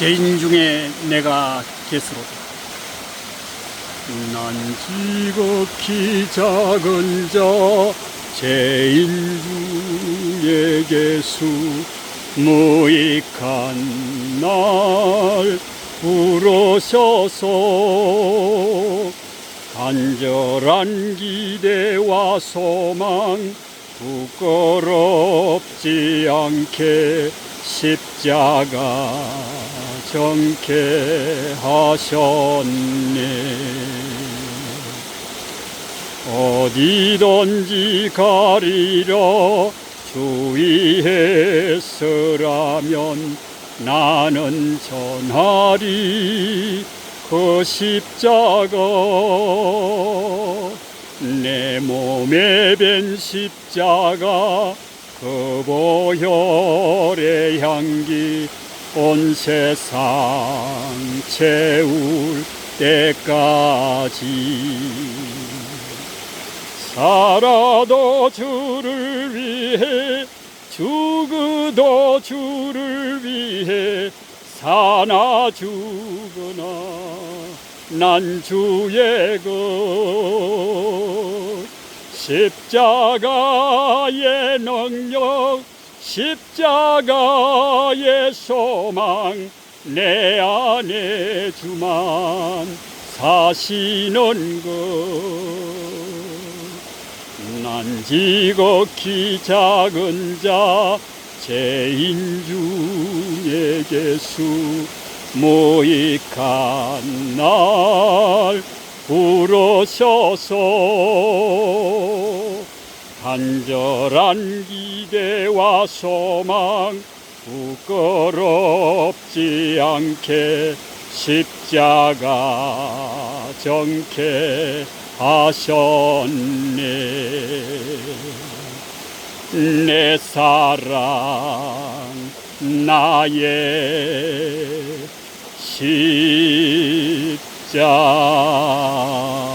죄인 중에 내가 개수로다. 난 지극히 작은 자 죄인 중에 개수 무익한 날 부르셔서 간절한 기대와 소망 부끄럽지 않게 십자가 정케 하셨네. 어디든지 가리라 주의했으라면 나는 전하리. 그 십자가 내 몸에 밴 십자가 그 보혈의 향기 온 세상 채울 때까지. 살아도 주를 위해 죽어도 주를 위해 사나 죽으나 난 주의 것 십자가의 능력 십자가의 소망 내 안에 주만 사시는 것. 난 지극히 작은 자 죄인 중에 개수 모익한 날 부르셔서. 간절한 기대와 소망 부끄럽지 않게 십자가 정케 하셨네. 내 사랑 나의 십 家